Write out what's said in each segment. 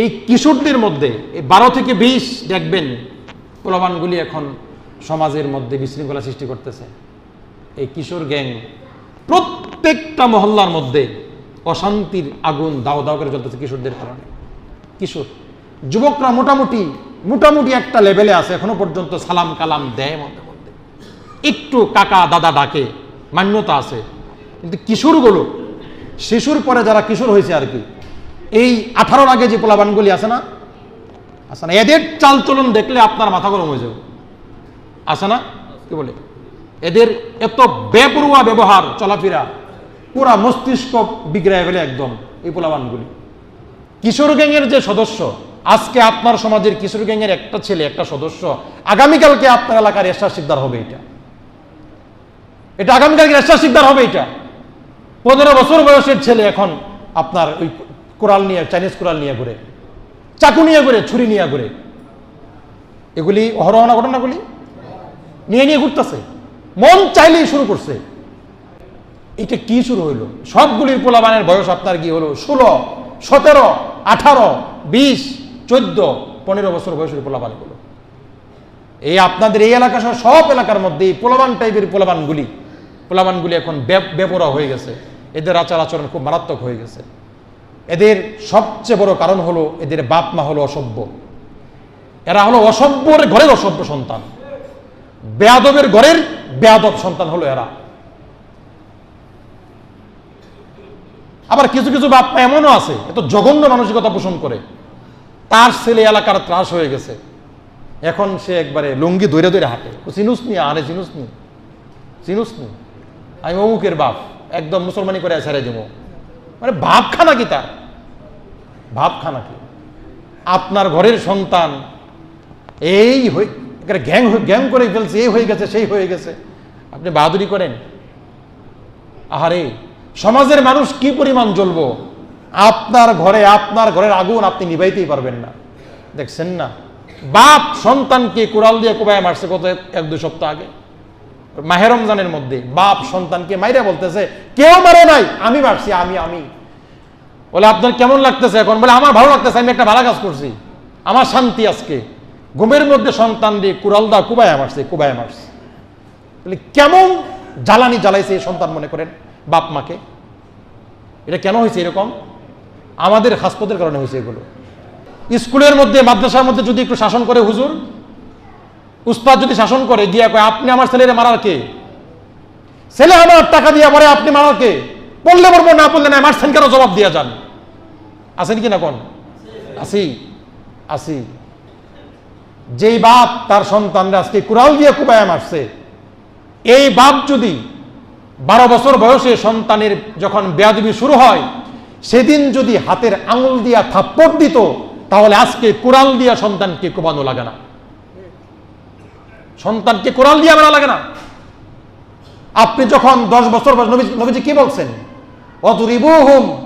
এই কিশোরদের মধ্যে বারো থেকে বিশ দেখবেন প্রলোভনগুলি এখন সমাজের মধ্যে বিশৃঙ্খলা সৃষ্টি করতেছে। এই কিশোর গ্যাং প্রত্যেকটা মহল্লার মধ্যে অশান্তির আগুন দাও দাও করে জ্বলতেছে কিশোরদের কারণে। কিশোর, যুবকরা মোটামুটি মোটামুটি একটা লেভেলে আছে, এখনও পর্যন্ত সালাম কালাম দেয় মধ্যে মধ্যে। একটু কাকা দাদা ডাকে, মান্যতা আছে। কিন্তু কিশোরগুলো, শিশুর পরে যারা কিশোর হয়েছে আর কি এই আঠারোর আগে যে পোলাবানগুলি আছে না আছে না? এদের চাল চালচলন দেখলে আপনার মাথা গরম হয়ে যাবে। আছে না? কি বলে? এদের এত বেপরুয়া ব্যবহার চলাফেরা, পুরা মস্তিষ্ক বিগ্রায় ফেলে একদম এই পোলাবানগুলি কিশোর গ্যাংয়ের যে সদস্য, আজকে আপনার সমাজের কিশোর গ্যাংয়ের একটা ছেলে, একটা সদস্য, আগামীকালকে আপনার এলাকার এরশাদ শিকদার হবে এটা। এটা আগামীকালকে এরশাদ শিকদার হবে এটা। পনেরো বছর বয়সের ছেলে এখন আপনার ওই কোরাল নিয়ে, চাইনিজ কোরাল নিয়ে ঘুরে, চাকু নিয়ে ঘুরে, ছুরি নিয়ে ঘুরে। এগুলি অহরহনা ঘটনাগুলি? নিয়ে নিয়ে ঘুরতেছে। মন চাইলেই শুরু করছে। এটা কি শুরু হইল? সবগুলির পোলাবানের বয়স আপনার কি হলো? ষোলো, সতেরো, আঠারো, বিশ, চোদ্দ, পনেরো বছর বয়সের পোলাবানগুলো এই আপনাদের এই এলাকা সহ সব এলাকার মধ্যে এই পোলাবান টাইপের পোলাবানগুলি পোলাবানগুলি এখন বেপরা হয়ে গেছে। এদের আচার আচরণ খুব মারাত্মক হয়ে গেছে। এদের সবচেয়ে বড় কারণ হলো এদের বাপ মা হলো অসভ্য। এরা হলো অসভ্যর ঘরের অসভ্য সন্তান। বেয়াদবের ঘরের বেয়াদব সন্তান হলো এরা। আবার কিছু কিছু বাপ মা এমনও আছে, এত জঘন্য মানসিকতা পোষণ করে। তার ছেলে এলাকার ত্রাস হয়ে গেছে। এখন সে একবারে লুঙ্গি ধরে ধরে হাঁটে। চিনুস নি, আরে চিনুস নি। চিনুস নি। আমি অমুকের বাপ, একদম মুসলমানি করে ছেড়ে দেব। মানে ভাব খানা কি তার? ভাব খানা কি? আপনার ঘরের সন্তান এই হয়ে গ্যাং গ্যাং করে ফেলছে, এই হয়ে গেছে, সেই হয়ে গেছে। আপনি বাহাদুরি করেন। আহারে, সমাজের মানুষ কি পরিমাণ জ্বলবো? আপনার ঘরে, আপনার ঘরের আগুন আপনি নিভাইতেই পারবেন না। দেখছেন না? বাপ সন্তানকে কোরাল দিয়ে কোবায় মারছে কত এক দুই সপ্তাহ আগে। মাহে রমজানের মধ্যে বাপ সন্তানকে মাইরা বলতেছে, কেউ মারে নাই, আমি মারছি, আমি আমি। বলে, আপনার কেমন লাগতেছে এখন? বলে, আমার ভালো লাগতেছে, আমি একটা ভালো কাজ করছি। আমার শান্তি আজকে। ঘুমের মধ্যে সন্তান দিয়ে কুড়াল দা কুবায় মারছে কুবায় মারছে। বলে, কেমন জ্বালানি জ্বালাইছে এই সন্তান মনে করেন বাপ মাকে? এটা কেন হয়েছে এরকম? আমাদের হাসপাতের কারণে হয়েছে এগুলো। স্কুলের মধ্যে, মাদ্রাসার মধ্যে যদি একটু শাসন করে হুজুর, উস্তাদ যদি শাসন করে, দিয়া কয়, আপনি আমার ছেলেরে মারার কে? ছেলে আমার টাকা দিয়া পরে আপনি মারার কে? পড়লে পড়ব না পড়লে না, মারছেন কেন? জবাব দিয়া যান। আছেন কি না কোন? আসি আসি যেই বাপ তার সন্তানরা আজকে কুড়াল দিয়ে কুবায় মারছে, এই বাপ যদি বারো বছর বয়সে সন্তানের যখন বেয়াদবি শুরু হয়, সেদিন যদি হাতের আঙুল দিয়া থাপ্পড় দিত, তাহলে আজকে কোরাল দিয়া সন্তানকে কোবানো লাগে না। সন্তানকে কোরাল দিয়ে মারা লাগে না। আপনি যখন দশ বছর বয়স নবী- নবীজি কি বলছেন? অতুরিবুহুম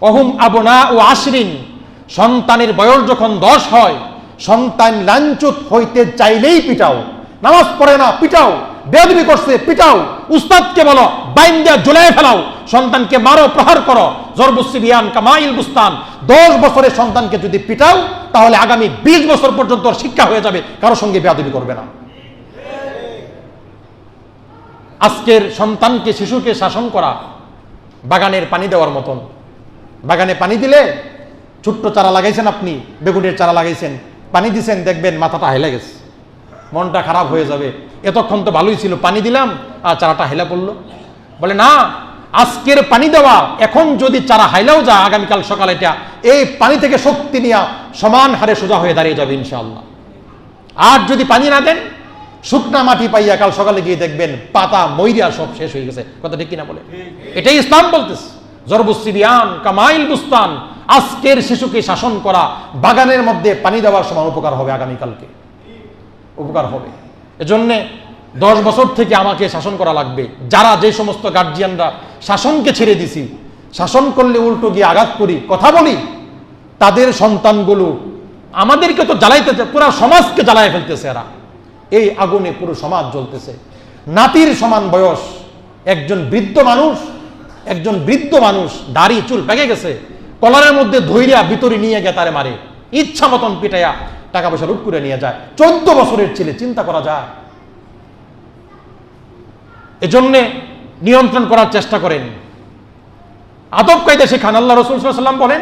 অহুম আবনা ও আশরিন। সন্তানের বয়স যখন দশ হয়, সন্তান লাঞ্চুত হইতে চাইলেই পিটাও। নামাজ পড়ে না, পিটাও। বেদবি করছে, পিটাও। উস্তাদকে বলো বাইন দেয়া জুলাই ফেলাও। সন্তানকে মারো, প্রহার করো। জরবুসি বিয়ান, কামাইল বুস্তান। দশ বছরের সন্তানকে যদি পিটাও, তাহলে আগামী বিশ বছর পর্যন্ত শিক্ষা হয়ে যাবে। কারও সঙ্গে বেয়াদবি করবে না। আজকের সন্তানকে, শিশুকে শাসন করা বাগানের পানি দেওয়ার মতন। বাগানে পানি দিলে ছোট্ট চারা লাগাইছেন আপনি বেগুনের চারা লাগাইছেন পানি দিছেন দেখবেন মাথাটা হেলে গেছে মনটা খারাপ হয়ে যাবে। এতক্ষণ তো ভালোই ছিল পানি দিলাম আর চারাটা হেলা পড়ল। বলে না আজকের পানি দেওয়া এখন যদি চারা হাইলাও যা আগামীকাল সকালে এটা এই পানি থেকে শক্তি নিয়ে সমান হারে সোজা হয়ে দাঁড়িয়ে যাবে ইনশাআল্লাহ। আর যদি পানি না দেন শুকনা মাটি পাইয়া কাল সকালে গিয়ে দেখবেন পাতা ময়রিয়া সব শেষ হয়ে গেছে। কথা ঠিক কিনা বলে? এটাই ইসলাম বলতেছে। জরবুসিবিয়ান কামাইল বুস্তান, আজকের শিশুকে শাসন করা, বাগানের মধ্যে পানি দেওয়ার সময় উপকার হবে আগামীকালকে। উপকার হবে। এজন্যে দশ বছর থেকে আমাকে শাসন করা লাগবে। যারা যে সমস্ত গার্জিয়ানরা শাসনকে ছেড়ে দিছি, শাসন করলে উল্টো গিয়ে আঘাত করি, কথা বলি, তাদের সন্তানগুলো আমাদেরকে তো জ্বালাইতে পুরো সমাজকে জ্বালায় ফেলতেছে এরা। এই আগুনে পুরো সমাজ জ্বলতেছে। নাতির সমান বয়স, একজন বৃদ্ধ মানুষ একজন বৃদ্ধ মানুষ দাড়ি, চুল পেকে গেছে, কলারের মধ্যে ধৈর্যা ভিতরে নিয়ে গিয়ে তারে মারে। ইচ্ছা মতন পিটাইয়া টাকা পয়সা লুট করে নিয়ে যায়। চোদ্দ বছরের ছেলে, চিন্তা করা যায়। এজন্যে নিয়ন্ত্রণ করার চেষ্টা করেন। আদব কায়দা শেখান। আল্লাহ রসুল সাল্লাম বলেন,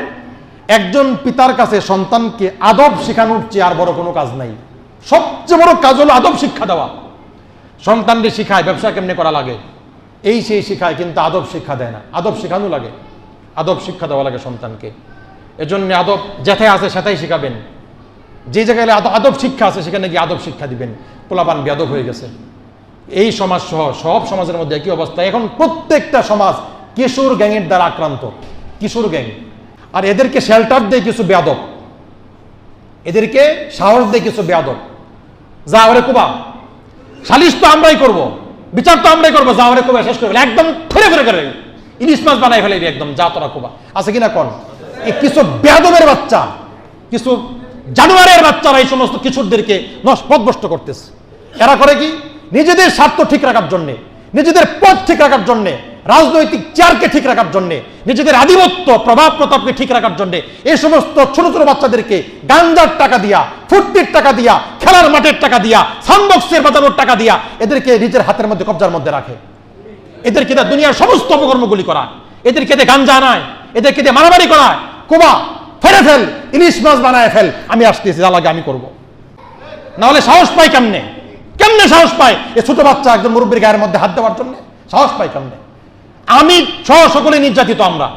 একজন পিতার কাছে সন্তানকে আদব শেখানোর চেয়ে আর বড় কোনো কাজ নাই। সবচেয়ে বড় কাজ হলো আদব শিক্ষা দেওয়া। সন্তানকে শিখায় ব্যবসা কেমনে করা লাগে? এই সেই শিখায়, কিন্তু আদব শিক্ষা দেয় না। আদব শেখানো লাগে। আদব শিক্ষা দেওয়া লাগে সন্তানকে। এজন্য আদব যেথায় আছে সেটাই শিখাবেন। যে জায়গায় আদব শিক্ষা আছে, সেখানে গিয়ে আদব শিক্ষা দিবেন। পোলাপান বেদব হয়ে গেছে। এই সমাজ সহ সব সমাজের মধ্যে একই অবস্থা। এখন প্রত্যেকটা সমাজ কিশোর গ্যাংয়ের দ্বারা আক্রান্ত। কিশোর গ্যাং। আর এদেরকে শেল্টার দেয় কিছু বেয়াদব। এদেরকে সাহস দেয় কিছু বেয়াদব। যা ওরে কুবা। সালিশ তো আমরাই করব। বিচার তো আমরাই করব যা আমরা কুবা শেষ করে একদম ফেরে ফেরে করে ইলিশ মাছ বানাই ফেলে একদম, যা তোরা কুবা। আছে কিনা কোন? কিছু বেদমের বাচ্চা, কিছু জানুয়ারের বাচ্চারা এই সমস্ত কিশোরদেরকে পদভষ্ট করতেছে। এরা করে কি? নিজেদের স্বার্থ ঠিক রাখার জন্যে, নিজেদের পথ ঠিক রাখার জন্য রাজনৈতিক চেয়ারকে ঠিক রাখার জন্য, নিজেদের আধিপত্য প্রভাব প্রতাপকে ঠিক রাখার জন্য এই সমস্ত ছোট ছোট বাচ্চাদেরকে গাঞ্জার টাকা দিয়া, ফুর্তির টাকা দিয়া, খেলার মাঠের টাকা দিয়া সানবক্সের বাজানোর টাকা দিয়া, এদেরকে নিজের হাতের মধ্যে কবজার মধ্যে রাখে। এদেরকে দুনিয়ার সমস্ত অপকর্মগুলি করা এদেরকে দিয়ে গাঞ্জা আনায়। এদেরকে দিয়ে মারামারি করায়। কোবা, ফেলে ফেল, ইলিশ মাছ বানায় ফেল। আমি আসতেছি যা লাগে আমি করব। না হলে সাহস পাই কেমনে? কেমনে সাহস পায়? এ ছোট বাচ্চা একজন মুরব্বীর গায়ের মধ্যে হাত দেওয়ার জন্য? সাহস পাই কেমনে? আমি সহ সকলে নির্যাতিত আমরা।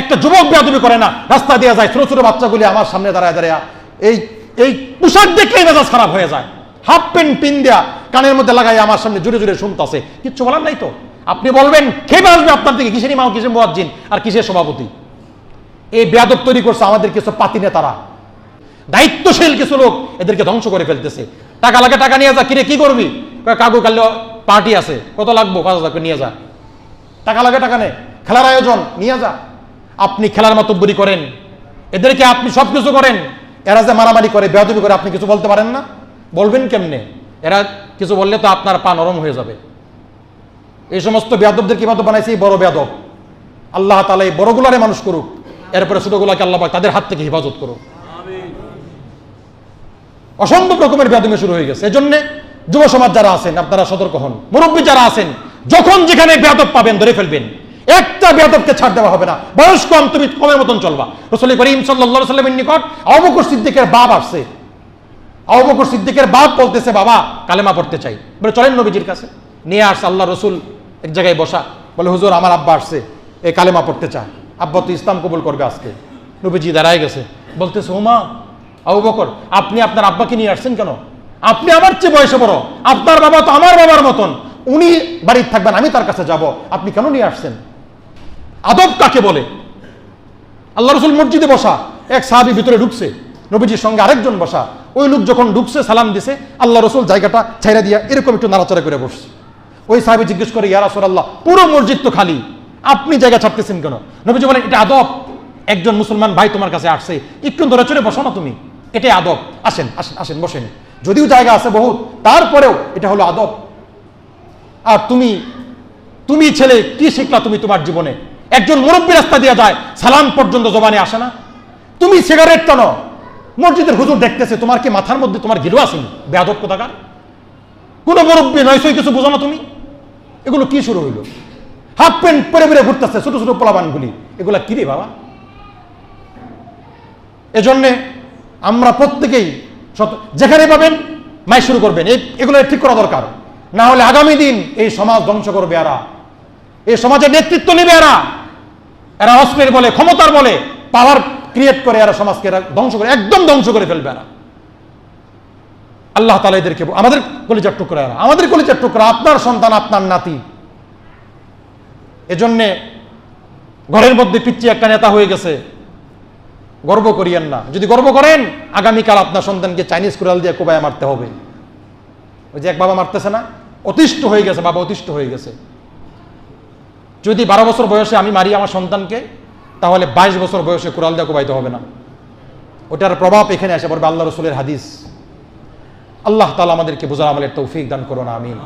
একটা যুবক বেয়াদবি করে না, রাস্তা দিয়ে যায়, ছোট ছোট বাচ্চাগুলি আমার সামনে দাঁড়ায় দাঁড়ায়, এই এই পোশাক দেখলেই মেজাজ খারাপ হয়ে যায়। হাফ প্যান্ট পিন দেয়া কানের মধ্যে লাগাই আমার সামনে জুড়ে জুড়ে শুনতেছে। কিচ্ছু বলার নাই তো। আপনি বলবেন খেয়ে আসবে আপনার থেকে কিসের ইমাম, কিসের মুয়াজ্জিন, আর কিসের সভাপতি? এই বেয়াদব তৈরি করছে আমাদের কিছু পাতি নেতারা। দায়িত্বশীল কিছু লোক এদেরকে ধ্বংস করে ফেলতেছে। টাকা লাগে, টাকা নিয়ে যা, কিরে, কি করবি? কাকু, কাল পার্টি আছে। কত লাগবো? পাঁচ হাজার নিয়ে যা। টাকা লাগে, টাকা নেই। খেলার আয়োজন, নিয়ে যা। আপনি খেলার মাতব্বরি করেন। এদেরকে আপনি সব কিছু করেন। এরা যে মারামারি করে, বেয়াদবি করে, আপনি কিছু বলতে পারেন না। বলবেন কেমনে? এরা কিছু বললে তো আপনার পা নরম হয়ে যাবে। এই সমস্ত বেয়াদবদের কীভাবে বানাইছে এই বড় বেয়াদব। আল্লাহ তালা এই বড়গুলারে মানুষ করুক। এরপরে ছোটগুলাকে আল্লাহ তাদের হাত থেকে হেফাজত করুক। অসম্ভব রকমের বেদমে শুরু হয়ে গেছে। এজন্য যুব সমাজ যারা আছেন, আপনারা সতর্ক হন। মুরব্বী যারা আছেন যখন যেখানে বেয়াদব পাবেন, ধরে ফেলবেন। একটা বেয়াদবকে ছাড় দেওয়া হবে না। বয়স কম, তুমি কমের মতন চলবা। রসুল করিম সাল্লাহ সাল্লামের নিকট অবকর সিদ্দিকের বাপ আসছে। অবকর সিদ্দিকের বাপ বলতেছে, বাবা, কালেমা পড়তে চাই। বলে, চলেন নবীজির কাছে। নিয়ে আসছে আল্লাহ রসুল এক জায়গায় বসা। বলে, হুজুর, আমার আব্বা আসছে। এই কালেমা পড়তে চায়। আব্বা তো ইসলাম কবুল করবে আজকে। নবীজি দাঁড়ায় গেছে। বলতেছে ওমা আবু বকর, আপনি আপনার আব্বাকে নিয়ে আসছেন কেন? আপনি আমার চেয়ে বয়সে বড়। আপনার বাবা তো আমার বাবার মতন। উনি বাড়ির থাকবেন, আমি তার কাছে যাব। আপনি কেন নিয়ে আসছেন? আদব কাকে বলে? আল্লাহ রসুল মসজিদে বসা, এক সাহাবি ভিতরে ঢুকছে, নবীজির সঙ্গে আরেকজন বসা। ওই লোক যখন ঢুকছে, সালাম দিছে, আল্লাহ রসুল জায়গাটা ছাইরা দিয়া এরকম একটু নাড়াচাড়া করে বসছে। ওই সাহাবি জিজ্ঞেস করে, ইয়া রাসূলুল্লাহ, পুরো মসজিদ তো খালি, আপনি জায়গা ছাড়তেছেন কেন? নবীজি বলেন, এটা আদব। একজন মুসলমান ভাই তোমার কাছে আসছে, একটু ধরে চড়ে বসো না তুমি, এটাই আদব। আসেন আসেন আসেন, বসেন। যদিও জায়গা আছে বহুত, তারপরেও এটা হলো আদব। আর তুমি তুমি ছেলে, কি শিখলা তুমি তোমার জীবনে? একজন মুরব্বী রাস্তা দিয়ে যায়, সালাম পর্যন্ত জবানে আসে না। তুমি সিগারেট টানো। মসজিদের হুজুর দেখতেছে, তোমার কি মাথার মধ্যে তোমার গিলো আসেনি বেয়াদব কোথাকার? কোনো মুরব্বী নয়সই কিছু বোঝো না তুমি? এগুলো কি শুরু হইল? হাফ প্যান্ট পরে পরে ঘুরতেছে, ছোট ছোট পোলাবানগুলি এগুলা কি রে বাবা? এজন্যে আমরা প্রত্যেকেই যেখানে পাবেন, মাই শুরু করবেন। এই এগুলো ঠিক করা দরকার। না হলে আগামী দিন এই সমাজ ধ্বংস করবে এরা। এই সমাজের নেতৃত্ব নেবে এরা। এরা অস্ত্রের বলে, ক্ষমতার বলে পাওয়ার ক্রিয়েট করে এরা সমাজকে এরা ধ্বংস করে, একদম ধ্বংস করে ফেলবে এরা। আল্লাহ তালা এদেরকে আমাদের কলিজার টুকরা এরা। আমাদের কলিজার টুকরা, আপনার সন্তান, আপনার নাতি। এজন্যে ঘরের মধ্যে পিচ্ছি একটা নেতা হয়ে গেছে। গর্ব করিয়েন না। যদি গর্ব করেন, আগামীকাল আপনার সন্তানকে চাইনিজ কুড়াল দিয়ে কোবায় মারতে হবে। ওই যে এক বাবা মারতেছে না, অতিষ্ঠ হয়ে গেছে, বাবা অতিষ্ঠ হয়ে গেছে। যদি বারো বছর বয়সে আমি মারি আমার সন্তানকে, তাহলে বাইশ বছর বয়সে কোরআল দিয়ে কোবাইতে হবে না। ওটার প্রভাব এখানে আসে পড়বে আল্লাহ রসুলের হাদিস। আল্লাহ তালা আমাদেরকে বোঝার আমলের তৌফিক দান করো না আমিন।